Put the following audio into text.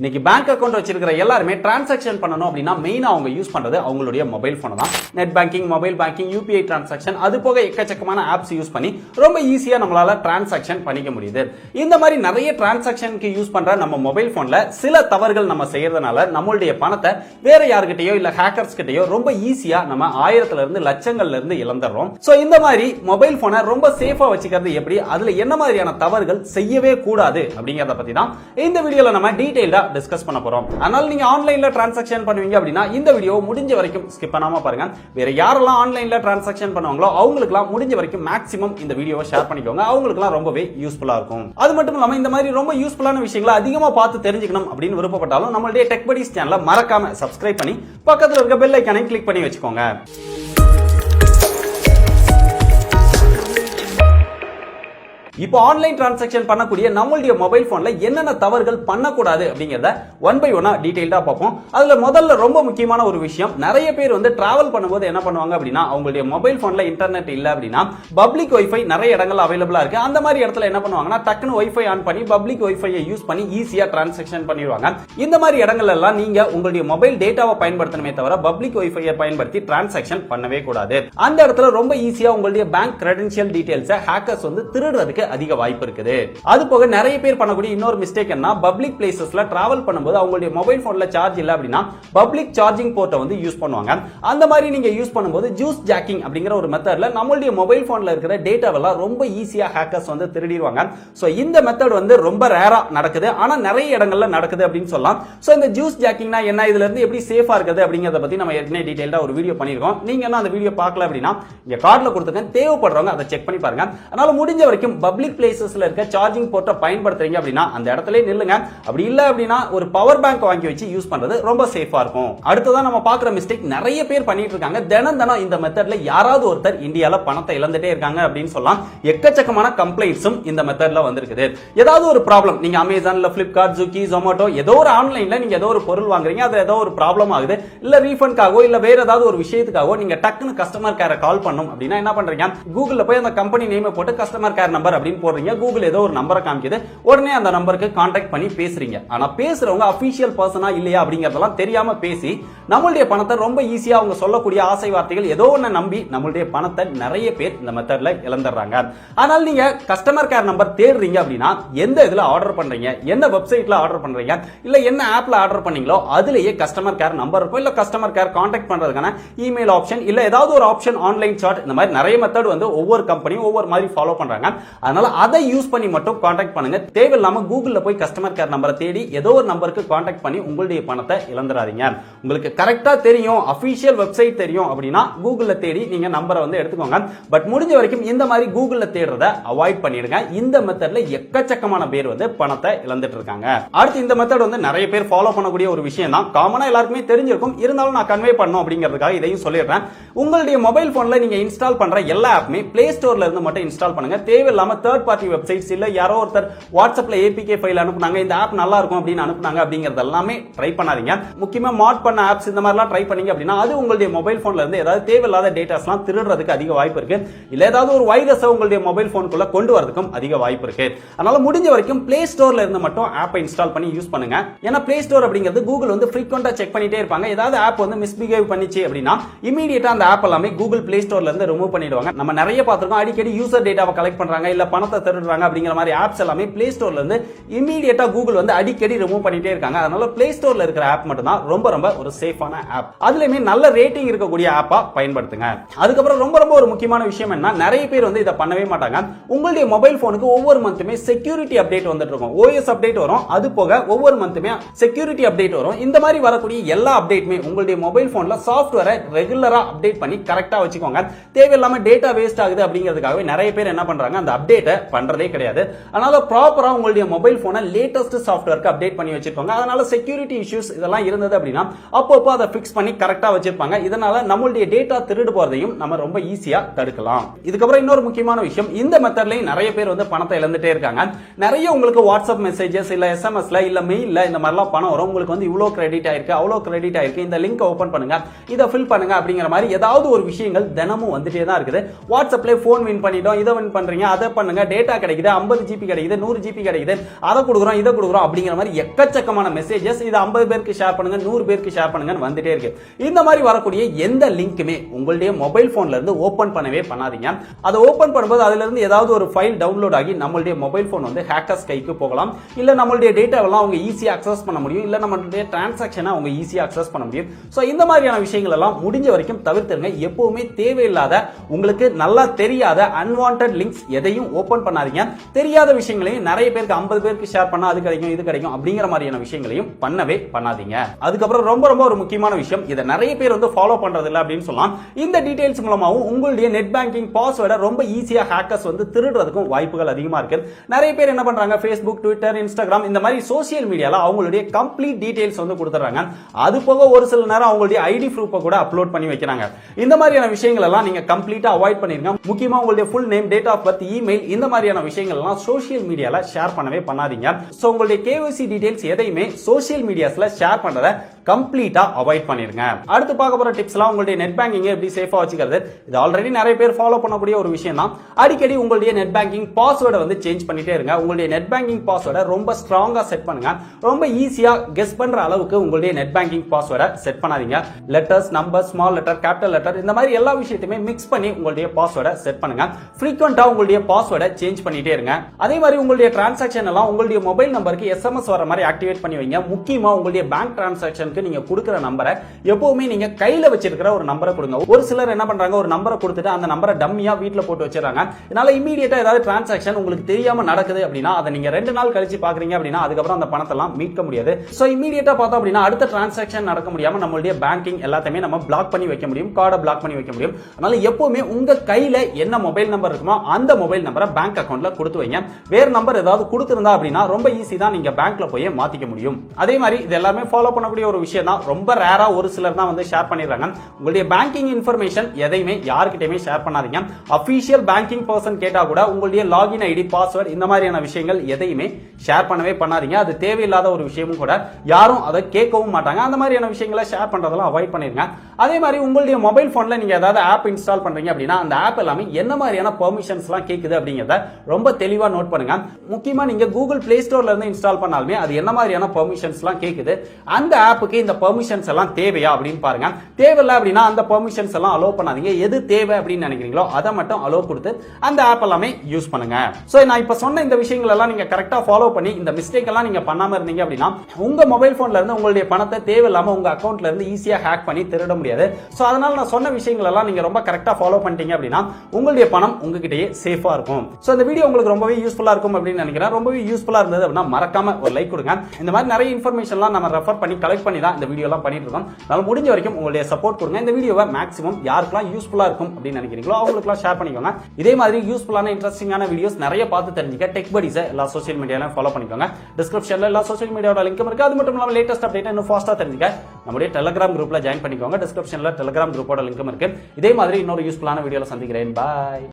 இன்னைக்கு bank account வச்சிருக்கிற எல்லாருமே டிரான்சாக்ஷன் பண்ணணும் அப்படின்னா மெயினா அவங்க யூஸ் பண்றது அவங்களுடைய மொபைல் போன் தான். Net banking mobile banking UPI transaction அது போக எக்கச்சக்கமான ஆப்ஸ் யூஸ் பண்ணி ரொம்ப ஈஸியா நம்மளால டிரான்சாக்ஷன் பண்ணிக்க முடியுது. இந்த மாதிரி நிறைய டிரான்சாக்ஷனுக்கு யூஸ் பண்ற நம்ம மொபைல் போன்ல சில தவறுகள் நம்ம செய்யறதுனால நம்மளுடைய பணத்தை வேற யாருக்கிட்டயோ இல்ல ஹேக்கர்ஸ் கிட்டயோ ரொம்ப ஈஸியா நம்ம ஆயிரத்துல இருந்து லட்சங்கள்ல இருந்து இழந்துடுறோம். சோ இந்த மாதிரி மொபைல் போனை ரொம்ப சேஃபா வச்சுக்கிறது எப்படி? அதுல என்ன மாதிரியான தவறுகள் செய்யவே கூடாது அப்படிங்கறத பத்தி தான் இந்த வீடியோல நம்ம டீடைல்டா டிஸ்கஸ் பண்ண போகிறோம் அதனால் நீங்கள் ஆன்லைனில் டிரான்சாக்ஷன் பண்ணுவீங்க அப்படின்னா இந்த வீடியோ முடிஞ்ச வரைக்கும் ஸ்கிப் பண்ணாமல் பாருங்க. வேற யாரெல்லாம் ஆன்லைனில் டிரான்சாக்ஷன் பண்ணுவாங்களோ அவங்களுக்குலாம் முடிஞ்ச வரைக்கும் மேக்ஸிமம் இந்த வீடியோவை ஷேர் பண்ணிக்கோங்க. அவங்களுக்குலாம் ரொம்பவே யூஸ்ஃபுல்லாக இருக்கும். அது மட்டும் இல்லாமல் இந்த மாதிரி ரொம்ப யூஸ்ஃபுல்லான விஷயங்களை அதிகமாக பார்த்து தெரிஞ்சுக்கணும் அப்படின்னு விருப்பப்பட்டாலும் நம்மளுடைய டெக் படிஸ் சேனலை மறக்காம சப்ஸ்கிரைப் பண்ணி பக்கத்தில் இருக்க பெல் ஐக்கானை கிளிக் பண்ணி வச்சுக்கோங்க. இப்போ ஆன்லைன் டிரான்சாக்ஷன் பண்ணக்கூடிய நம்மளுடைய மொபைல் போன்ல என்னென்ன தவறுகள் பண்ணக்கூடாது அப்படிங்கிறத ஒன் பை ஒன்னா டீடைல்டா பார்ப்போம். அதுல முதல்ல ரொம்ப முக்கியமான ஒரு விஷயம் நிறைய பேர் வந்து டிராவல் பண்ணும்போது என்ன பண்ணுவாங்க அப்படின்னா அவங்களுடைய மொபைல் போன்ல இன்டர்நெட் இல்ல அப்படின்னா பப்ளிக் ஒய்ஃபை நிறைய இடங்கள் அவைலபிளா இருக்கு. அந்த மாதிரி இடத்துல என்ன பண்ணுவாங்கன்னா டக்குனு ஒய்ஃபை ஆன் பண்ணி பப்ளிக் ஒய்ஃபையை யூஸ் பண்ணி ஈஸியா டிரான்சாக்ஷன் பண்ணிடுவாங்க. இந்த மாதிரி இடங்கள் எல்லாம் நீங்க உங்களுடைய மொபைல் டேட்டாவை பயன்படுத்தணுமே தவிர பப்ளிக் ஒய்ஃபையை பயன்படுத்தி டிரான்சாக்ஷன் பண்ணவே கூடாது. அந்த இடத்துல ரொம்ப ஈஸியா உங்களுடைய பேங்க் கிரெடென்ஷியல் டீடைல்ஸை ஹேக்கர்ஸ் வந்து திருடுறதுக்கு அதிக வாய்ப்பு இருக்குது. அது போக நிறைய பேர் பண்ணக்கூடிய இன்னொரு மிஸ்டேக் என்ன பப்ளிக் பிளேசஸ்ல டிராவல் பண்ணும்போது அவங்களுடைய மொபைல் போன்ல சார்ஜ் இல்ல அப்படின்னா பப்ளிக் சார்ஜிங் போர்ட்டை வந்து யூஸ் பண்ணுவாங்க. அந்த மாதிரி நீங்க யூஸ் பண்ணும்போது ஜூஸ் ஜாக்கிங் அப்படிங்கிற ஒரு மெத்தட்ல நம்மளுடைய மொபைல் போன்ல இருக்கிற டேட்டாவெல்லாம் ரொம்ப ஈஸியா ஹேக்கர்ஸ் வந்து திருடிடுவாங்க சோ இந்த மெத்தட் வந்து ரொம்ப ரேரா நடக்குது. ஆனா நிறைய இடங்கள்ல நடக்குது அப்படின்னு சொல்லலாம். சோ இந்த ஜூஸ் ஜாக்கிங்னா என்ன? இதுல இருந்து எப்படி சேஃபா இருக்குது அப்படிங்கறத பத்தி நம்ம ஏற்கனவே டீடைல்டா ஒரு வீடியோ பண்ணிருக்கோம் நீங்க என்ன அந்த வீடியோ பார்க்கல அப்படின்னா இங்க கார்டில் கொடுத்துருக்கேன். தேவைப்படுறவங்க அதை செக் பண்ணி பாருங்க. அதனால முடிஞ்ச வரைக்கும் பப்ளிக் பிளேசஸ்ல இருக்க சார்ஜிங் போர்ட்டை பயன்படுத்துறீங்க அப்படின்னா அந்த இடத்துல நில்லுங்க. அப்படி இல்ல அப்படின்னா ஒரு பவர் பேங்க் வாங்கி வச்சு யூஸ் பண்றது ரொம்ப சேஃபா இருக்கும். அடுத்ததான் நம்ம பாக்குற மிஸ்டேக் நிறைய பேர் பண்ணிட்டு இருக்காங்க. தினம் தினம் இந்த மெத்தட்ல யாராவது ஒருத்தர் இந்தியால பணத்தை இழந்துட்டே இருக்காங்க அப்படின்னு சொல்லலாம். எக்கச்சக்கமான கம்ப்ளைண்ட்ஸும் இந்த மெத்தட்ல வந்திருக்குது. ஏதாவது ஒரு ப்ராப்ளம் நீங்க அமேசான்ல பிளிப்கார்ட் ஜுக்கி ஜொமேட்டோ ஏதோ ஒரு ஆன்லைன்ல நீங்க ஏதோ ஒரு பொருள் வாங்குறீங்க அது ஏதோ ஒரு ப்ராப்ளம் ஆகுது. இல்ல ரீஃபண்ட்காகவோ இல்ல வேற ஏதாவது ஒரு விஷயத்துக்காகவோ நீங்க டக்குன்னு கஸ்டமர் கேரை கால் பண்ணும் அப்படின்னா என்ன பண்றீங்க? கூகுள்ல போய் அந்த கம்பெனி நேமை போட்டு கஸ்டமர் கேர் நம்பர் அப்படின்னு போடுறீங்க கூகுள் ஏதோ ஒரு நம்பரை காமிக்குது. உடனே அந்த நம்பருக்கு கான்டாக்ட் பண்ணி பேசுறீங்க. ஆனா பேசுறவங்க அபிஷியல் பர்சனா இல்லையா அப்படிங்கறதெல்லாம் தெரியாம பேசி நம்மளுடைய பணத்தை ரொம்ப ஈஸியா அவங்க சொல்லக்கூடிய ஆசை வார்த்தைகள் ஏதோ ஒன்று நம்பி நம்மளுடைய பணத்தை நிறைய பேர் இந்த மெத்தட்ல இழந்துடுறாங்க. அதனால நீங்க கஸ்டமர் கேர் நம்பர் தேடுறீங்க அப்படின்னா எந்த இதுல ஆர்டர் பண்றீங்க என்ன வெப்சைட்ல ஆர்டர் பண்றீங்க இல்ல என்ன ஆப்ல ஆர்டர் பண்ணீங்களோ அதுலயே கஸ்டமர் கேர் நம்பர் இருக்கும். இல்ல கஸ்டமர் கேர் கான்டாக்ட் பண்றதுக்கான இமெயில் ஆப்ஷன் இல்ல ஏதாவது ஒரு ஆப்ஷன் ஆன்லைன் சாட் இந்த மாதிரி நிறைய மெத்தட் வந்து ஒவ்வொரு கம்பெனியும் ஒவ்வொரு மாதிரி ஃபாலோ பண்றாங்க. அதனால அதை யூஸ் பண்ணி மட்டும் காண்டாக்ட் பண்ணுங்க. தேவையில்லாம கூகுள்ல போய் கஸ்டமர் கேர் நம்பரை தேடி ஏதோ ஒரு நம்பருக்கு காண்டாக்ட் பண்ணி உங்களுடைய பணத்தை இழந்துடாதீங்க உங்களுக்கு கரெக்டா தெரியும் அபிஷியல் வெப்சைட் தெரியும் அப்படின்னா கூகுள்ல தேடி நீங்க நம்பரை வந்து எடுத்துக்கோங்க. பட் முடிஞ்ச வரைக்கும் இந்த மாதிரி கூகுள்ல தேடுறத அவாய்ட் பண்ணிடுங்க. இந்த மெத்தட்ல எக்கச்சக்கமான பேர் வந்து பணத்தை இழந்துட்டு இருக்காங்க. அடுத்து இந்த மெத்தட் வந்து நிறைய பேர் ஃபாலோ பண்ணக்கூடிய ஒரு விஷயம் தான். காமனா எல்லாருக்குமே தெரிஞ்சிருக்கும். இருந்தாலும் நான் கன்வே பண்ணும் அப்படிங்கிறதுக்காக இதையும் சொல்லிடுறேன். உங்களுடைய மொபைல் போன்ல நீங்க இன்ஸ்டால் பண்ற எல்லா ஆப்புமே பிளே ஸ்டோர்ல இருந்து மட்டும் இன்ஸ்டால் பண்ணுங்க. தேவையில்லாம தேர்ட் பார்ட்டி வெப்சைட்ஸ் இல்லை யாரோ ஒருத்தர் வாட்ஸ்அப்பில் ஏபிகே ஃபைல் அனுப்புனாங்க இந்த ஆப் நல்லா இருக்கும் அப்படின்னு அனுப்புனாங்க அப்படிங்கிறது எல்லாமே ட்ரை பண்ணாதீங்க. முக்கியமாக மாட் பண்ண ஆப்ஸ் இந்த மாதிரிலாம் ட்ரை பண்ணீங்க அப்படின்னா அது உங்களுடைய மொபைல் ஃபோனில் இருந்து ஏதாவது தேவையில்லாத டேட்டாஸ்லாம் திருடுறதுக்கு அதிக வாய்ப்பு இருக்கு. இல்லை ஏதாவது ஒரு வைரஸை உங்களுடைய மொபைல் ஃபோனுக்குள்ள கொண்டு வரதுக்கும் அதிக வாய்ப்பு இருக்கு. அதனால முடிஞ்ச வரைக்கும் பிளே ஸ்டோர்ல இருந்து மட்டும் ஆப்பை இன்ஸ்டால் பண்ணி யூஸ் பண்ணுங்க. ஏன்னா பிளே ஸ்டோர் அப்படிங்கிறது கூகுள் வந்து ஃப்ரீக்வெண்டா செக் பண்ணிட்டே இருப்பாங்க. ஏதாவது ஆப் வந்து மிஸ்பிஹேவ் பண்ணிச்சு அப்படின்னா இமீடியட்டா அந்த ஆப் எல்லாமே கூகுள் பிளே ஸ்டோர்ல இருந்து ரிமூவ் பண்ணிடுவாங்க. நம்ம நிறைய பார்த்துருக்கோம். அடிக்கடி யூசர் டேட்டாவை கலெக்ட் பண்றாங்க இல்ல பணத்தை திருடுறாங்க அப்படிங்கிற மாதிரி ஆப்ஸ் எல்லாமே பிளே ஸ்டோர்ல இருந்து இமீடியட்டா கூகுள் வந்து அடிக்கடி ரிமூவ் பண்ணிட்டே இருக்காங்க. அதனால பிளே ஸ்டோர்ல இருக்கிற ஆப் மட்டும் தான் ரொம்ப ரொம்ப ஒரு சேஃபான ஆப் அதுலயுமே நல்ல ரேட்டிங் இருக்கக்கூடிய ஆப்பா பயன்படுத்துங்க. அதுக்கப்புறம் ரொம்ப ரொம்ப ஒரு முக்கியமான விஷயம் என்ன நிறைய பேர் வந்து இதை பண்ணவே மாட்டாங்க. உங்களுடைய மொபைல் போனுக்கு ஒவ்வொரு மந்த்துமே செக்யூரிட்டி அப்டேட் வந்துட்டு இருக்கும். ஓஎஸ் அப்டேட் வரும். அது போக ஒவ்வொரு மந்த்துமே செக்யூரிட்டி அப்டேட் வரும். இந்த மாதிரி வரக்கூடிய எல்லா அப்டேட்டுமே உங்களுடைய மொபைல் போன்ல சாஃப்ட்வேரை ரெகுலரா அப்டேட் பண்ணி கரெக்டா வச்சுக்கோங்க. தேவையில்லாம டேட்டா வேஸ்ட் ஆகுது அப்படிங்கிறதுக்காகவே நிறைய பேர் என்ன பண்றாங்க அந்த அப்டேட் அப்டேட்டை பண்றதே கிடையாது. அதனால ப்ராப்பரா உங்களுடைய மொபைல் ஃபோனை லேட்டஸ்ட் சாஃப்ட்வேருக்கு அப்டேட் பண்ணி வச்சிருப்பாங்க. அதனால செக்யூரிட்டி இஷ்யூஸ் இதெல்லாம் இருந்தது அப்படின்னா அப்பப்போ அதை ஃபிக்ஸ் பண்ணி கரெக்டா வச்சிருப்பாங்க. இதனால நம்மளுடைய டேட்டா திருடு போறதையும் நம்ம ரொம்ப ஈஸியா தடுக்கலாம். இதுக்கப்புறம் இன்னொரு முக்கியமான விஷயம் இந்த மெத்தட்லையும் நிறைய பேர் வந்து பணத்தை இழந்துட்டே இருக்காங்க. நிறைய உங்களுக்கு வாட்ஸ்அப் மெசேஜஸ் இல்லை எஸ்எம்எஸ்ல இல்லை மெயில்ல இந்த மாதிரிலாம் பணம் வரும். உங்களுக்கு வந்து இவ்வளோ கிரெடிட் ஆயிருக்கு அவ்வளோ கிரெடிட் ஆயிருக்கு. இந்த லிங்க் ஓபன் பண்ணுங்க. இதை ஃபில் பண்ணுங்க அப்படிங்கிற மாதிரி ஏதாவது ஒரு விஷயங்கள் தினமும் வந்துட்டே தான் இருக்குது. வாட்ஸ்அப்ல ஃபோன் வின் பண்ணிட்டோம் இதை வின் பண்ணுறீங்க அதை பண்ணுங்க டேட்டா கிடைக்குது ஐம்பது ஜிபி கிடைக்குது நூறு ஜிபி கிடைக்குது அதை கொடுக்குறோம் இதை கொடுக்குறோம் அப்படிங்கிற மாதிரி எக்கச்சக்கமான மெசேஜஸ் இது ஐம்பது பேருக்கு ஷேர் பண்ணுங்க நூறு பேருக்கு ஷேர் பண்ணுங்கன்னு வந்துட்டே இருக்கு. இந்த மாதிரி வரக்கூடிய எந்த லிங்க்குமே உங்களுடைய மொபைல் போன்ல இருந்து ஓபன் பண்ணவே பண்ணாதீங்க. அதை ஓபன் பண்ணும்போது அதுல இருந்து ஏதாவது ஒரு ஃபைல் டவுன்லோட் ஆகி நம்மளுடைய மொபைல் போன் வந்து ஹேக்கர்ஸ் கைக்கு போகலாம். இல்ல நம்மளுடைய டேட்டாவெல்லாம் அவங்க ஈஸியாக அக்சஸ் பண்ண முடியும். இல்ல நம்மளுடைய டிரான்சாக்ஷனை அவங்க ஈஸியாக அக்சஸ் பண்ண முடியும். ஸோ இந்த மாதிரியான விஷயங்கள் எல்லாம் முடிஞ்ச வரைக்கும் தவிர்த்துருங்க. எப்பவுமே தேவையில்லாத உங்களுக்கு நல்லா தெரியாத அன்வான்ட் லிங்க்ஸ் எதையும் ஓப்பன் பண்ணாதீங்க. தெரியாத விஷயங்களையும் நிறைய பேருக்கு ஐம்பது பேருக்கு ஷேர் பண்ணா அது கிடைக்கும் இது கிடைக்கும் அப்படிங்கிற மாதிரியான விஷயங்களையும் பண்ணவே பண்ணாதீங்க. அதுக்கப்புறம் ரொம்ப ரொம்ப ஒரு முக்கியமான விஷயம். இதை நிறைய பேர் வந்து ஃபாலோ பண்றது இல்லை அப்படின்னு சொல்லலாம். இந்த டீடைல்ஸ் மூலமாகவும் உங்களுடைய நெட் பேங்கிங் பாஸ்வேர்டை ரொம்ப ஈஸியாக ஹேக்கர்ஸ் வந்து திருடுறதுக்கும் வாய்ப்புகள் அதிகமாக இருக்கு. நிறைய பேர் என்ன பண்றாங்க? ஃபேஸ்புக் ட்விட்டர் இன்ஸ்டாகிராம் இந்த மாதிரி சோசியல் மீடியால அவங்களுடைய கம்ப்ளீட் டீடைல்ஸ் வந்து கொடுத்துறாங்க அது போக ஒரு சில நேரம் அவங்களுடைய ஐடி ப்ரூஃபை கூட அப்லோட் பண்ணி வைக்கிறாங்க. இந்த மாதிரியான விஷயங்கள் எல்லாம் நீங்க கம்ப்ளீட்டா அவாய்ட் பண்ணிருங்க. முக்கியமா உங்களுடைய full name date of birth email இந்த மாதிரியான விஷயங்கள் எல்லாம் சோசியல் மீடியால ஷேர் பண்ணவே பண்ணாதீங்க. ஸோ உங்களுடைய கேஒசி டீடைல்ஸ் எதையுமே சோசியல் மீடியாஸ்ல ஷேர் பண்ணுறத கம்ப்ளீட்டாக அவாய்ட் பண்ணிடுங்க. அடுத்து பார்க்க போகிற டிப்ஸ்லாம் உங்களுடைய நெட் பேங்கிங் எப்படி சேஃபாக வச்சுக்கிறது. இது ஆல்ரெடி நிறைய பேர் ஃபாலோ பண்ணக்கூடிய ஒரு விஷயம் தான். அடிக்கடி உங்களுடைய நெட் பேங்கிங் பாஸ்வேர்டை வந்து சேஞ்ச் பண்ணிட்டே இருங்க. உங்களுடைய நெட் பேங்கிங் பாஸ்வேர்டை ரொம்ப ஸ்ட்ராங்காக செட் பண்ணுங்க. ரொம்ப ஈஸியாக கெஸ் பண்ணுற அளவுக்கு உங்களுடைய நெட் பேங்கிங் பாஸ்வேர்டை செட் பண்ணாதீங்க. Letters number small letter capital letter இந்த மாதிரி எல்லா விஷயத்தையுமே மிக்ஸ் பண்ணி உங்களுடைய பாஸ்வேர்டை செட் பண்ணுங்க. ஃப்ரீக்வெண்டாக உங்களுடைய பாஸ்வேர்டை சேஞ்ச் பண்ணிட்டே இருங்க. அதே மாதிரி உங்களுடைய டிரான்சாக்ஷன் எல்லாம் உங்களுடைய மொபைல் நம்பருக்கு எஸ்எம்எஸ் வர மாதிரி ஆக்டிவேட் பண்ணி வைங்க. முக்கியமாக உங்களுடைய பேங்க் டிரான்சாக்ஷனுக்கு நீங்க கொடுக்குற நம்பரை எப்பவுமே நீங்க கையில வச்சிருக்கிற ஒரு நம்பரை கொடுங்க. ஒரு சிலர் என்ன பண்றாங்க ஒரு நம்பரை கொடுத்துட்டு அந்த நம்பரை டம்மியா வீட்டில் போட்டு வச்சிடறாங்க. இதனால இமீடியட்டா ஏதாவது டிரான்சாக்ஷன் உங்களுக்கு தெரியாம நடக்குது அப்படின்னா அதை நீங்க ரெண்டு நாள் கழிச்சு பாக்குறீங்க அப்படின்னா அதுக்கப்புறம் அந்த பணத்தை எல்லாம் மீட்க முடியாது. சோ இமீடியட்டா பார்த்தோம் அப்படின்னா அடுத்த டிரான்சாக்ஷன் நடக்க முடியாம நம்மளுடைய பேங்கிங் எல்லாத்தையுமே நம்ம பிளாக் பண்ணி வைக்க முடியும் கார்டை பிளாக் பண்ணி வைக்க முடியும். அதனால எப்பவுமே உங்க கையில என்ன மொபைல் நம்பர் இருக்குமோ அந்த மொபைல் நம்பரை பேங்க் அக்கௌண்ட்ல கொடுத்து வைங்க. வேற நம்பர் ஏதாவது கொடுத்துருந்தா அப்படின்னா ரொம்ப ஈஸி தான் நீங்க பேங்க்ல போய் மாத்திக்க முடியும். அதே மாதிரி இது எல்லாமே ஃபாலோ பண்ணக்கூடிய ஒரு விஷயம் தான் ரொம்ப ரேரா ஒரு சிலர் தான் வந்து ஷேர் பண்ணிடுறாங்க உங்களுடைய பேங்கிங் இன்ஃபர்மேஷன் எதையுமே யார்கிட்டயுமே ஷேர் பண்ணாதீங்க. அபிஷியல் பேங்கிங் பர்சன் கேட்டா கூட உங்களுடைய லாகின் ஐடி பாஸ்வேர்ட் இந்த மாதிரியான விஷயங்கள் எதையுமே ஷேர் பண்ணவே பண்ணாதீங்க. அது தேவையில்லாத ஒரு விஷயமும் கூட யாரும் அதை கேட்கவும் மாட்டாங்க. அந்த மாதிரியான விஷயங்களை ஷேர் பண்றதெல்லாம் அவாய்ட் பண்ணிருங்க. அதே மாதிரி உங்களுடைய மொபைல் போன்ல நீங்க ஏதாவது ஆப் இன்ஸ்டால் பண்றீங்க அப்படின்னா அந்த ஆப் எல்லாமே என்ன மாதிரியான பெர்மிஷன்ஸ் எல்லாம் கேக்குது அப்படிங்கறத ரொம்ப தெளிவா நோட் பண்ணுங்க. முக்கியமா நீங்க கூகுள் பிளே ஸ்டோர்ல இருந்து இன்ஸ்டால் பண்ணாலுமே அது என்ன மாதிரியான பெர்மிஷன்ஸ் எல்லாம் கேக்குது. அந்த ஆப்புக்கு இந்த பெர்மிஷன்ஸ் எல்லாம் தேவையா அப்படின்னு பாருங்க. தேவையில்லை அப்படின்னா அந்த பெர்மிஷன்ஸ் எல்லாம் அலோவ் பண்ணாதீங்க. எது தேவை அப்படின்னு நினைக்கிறீங்களோ அதை மட்டும் அலோவ் கொடுத்து அந்த ஆப் எல்லாமே யூஸ் பண்ணுங்க. ஸோ நான் இப்போ சொன்ன இந்த விஷயங்கள் எல்லாம் நீங்க கரெக்டா ஃபாலோ பண்ணி இந்த மிஸ்டேக் எல்லாம் நீங்க பண்ணாம இருந்தீங்க அப்படின்னா உங்க மொபைல் போன்ல இருந்து உங்களுடைய பணத்தை தேவையில்லாம உங்க அக்கௌண்ட்ல இருந்து ஈஸியா ஹேக் பண்ணி திருட முடியாது. ஸோ அதனால நான் சொன்ன விஷயங்கள் எல்லாம் நீங்க ரொம்ப கரெக்டா ஃபாலோ பண்ணிட்டீங்க அப்படின்னா உங்களுடைய பணம் உங்ககிட்டயே சேஃபா இருக்கும். ஸோ இந்த வீடியோ உங்களுக்கு ரொம்பவே யூஸ்ஃபுல்லா இருக்கும் அப்படின்னு நினைக்கிறேன். ரொம்பவே யூஸ்ஃபுல்லா இருந்தது அப்படின்னா மறக்காம ஒரு லைக் கொடுங்க. இந்த மாதிரி நிறைய இன்ஃபர்மேஷன்லாம் நம்ம ரெஃபர் பண்ணி கலெக்ட் பண்ணி தான் இந்த வீடியோலாம் பண்ணிட்டு இருக்கோம் அதனால முடிஞ்ச வரைக்கும் உங்களுடைய சப்போர்ட் கொடுங்க. இந்த வீடியோவை மேக்ஸிமம் யாருக்கெல்லாம் யூஸ்ஃபுல்லாக இருக்கும் அப்படின்னு நினைக்கிறீங்களோ அவங்களுக்குலாம் ஷேர் பண்ணிக்கோங்க. இதே மாதிரி யூஸ்ஃபுல்லான இன்ட்ரெஸ்டிங்கான வீடியோஸ் நிறைய பார்த்து தெரிஞ்சுக்க டெக் படிஸை எல்லா சோஷியல் மீடியாலையும் ஃபாலோ பண்ணிக்கோங்க. டிஸ்கிரிப்ஷனில் எல்லா சோஷியல் மீடியாவோட லிங்க் இருக்குது அது மட்டும் இல்லாமல் லேட்டஸ்ட் அப்டேட் இன்னும் ஃபாஸ்ட்டாக தெரிஞ்சுக்க நம்முடைய டெலகிராம் குரூப்பில் ஜாயின் பண்ணிக்கோங்க. டிஸ்கிரிப்ஷனில் டெலகிராம் குரூப்போட லிங்க் இருக்கு. இதே மாதிரி இன்னொரு யூஸ்ஃபுல்லான வீடியோவில் சந்திக்கிறேன். பாய்